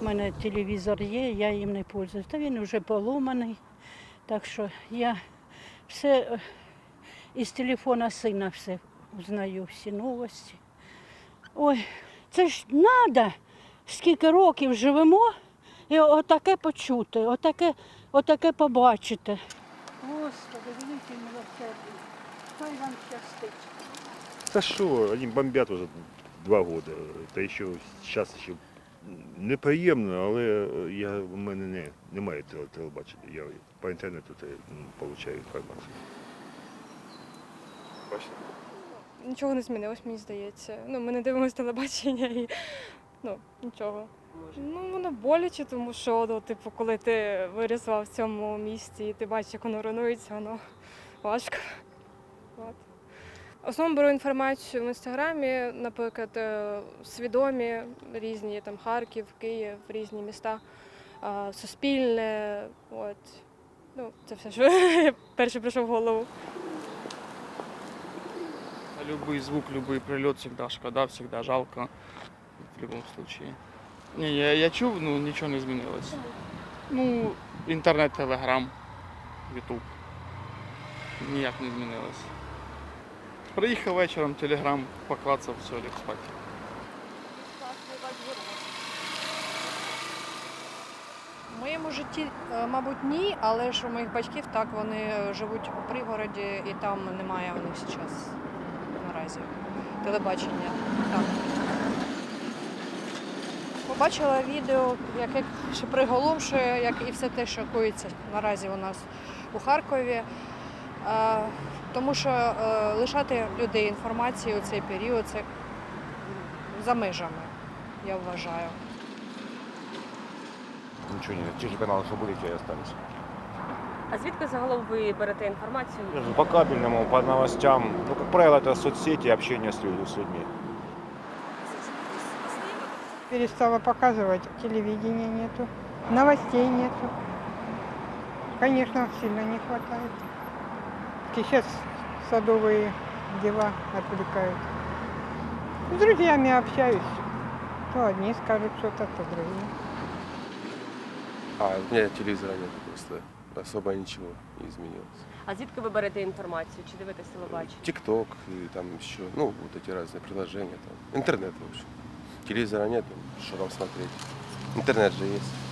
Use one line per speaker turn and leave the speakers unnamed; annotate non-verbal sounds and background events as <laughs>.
У мене телевізор є, я їм не пользуюсь. Та він вже поломаний. Так що я все е, із телефона сина все узнаю, всі новості. Ой, це ж треба, скільки років живемо, і отаке почути, отаке, отаке побачити. Господи, великий милосердний, хай вам щастить.
Та що, вони бомбять уже два роки. Та ще зараз ще неприємно, але я, в мене не, немає телебачення. Я по інтернету получаю інформацію. Бачите?
Нічого не змінилось, мені здається. Ну, ми не дивимося телебачення і ну, нічого. Ну, воно боляче, тому що, ну, типу, коли ти вирісла в цьому місті і ти бачиш, як воно руйнується, воно важко. От. В основному беру інформацію в інстаграмі, наприклад, е, свідомі різні там Харків, Київ, різні міста, Суспільне. От. Ну, це все, що <laughs> перше прийшло в голову.
Любой звук, любой прилет всегда шкода, всегда жалко. В любом случае. Не, я, я чув, ну нічого не змінилось. Ну, інтернет, телеграм, ютуб. Ніяк не змінилось. Приїхав вечором, телеграм, поклацав, все, ліг спати.
В моєму житті, е, мабуть, ні, але ж у моїх батьків так вони живуть у пригороді і там немає у них зараз наразі телебачення. Так. Побачила відео, яке ще приголомшує, як і все те, що коїться наразі у нас у Харкові. Е, Тому що е, лишати людей інформацію у цей період це за межами, я вважаю.
Ничего не, те же каналы, что были, те и остались.
А звідки загалом ви берете інформацію?
Я же По кабельному, по новостям. Ну, как правило, это соцсети, общение с, людьми, с людьми.
перестала показывать, телевидения нету, новостей нету. Конечно, сильно не хватает. Сейчас садовые дела отвлекают. С друзьями общаюсь. То одни скажут что-то, то другие.
А, у меня телевизора нет просто. Особо ничего не изменилось.
А звідки ви берете інформацію? Чи дивитесь телебачення?
ТикТок и там еще, ну, вот эти разные приложения там. Интернет, в общем. Телевизора нет, что там смотреть. Интернет же есть.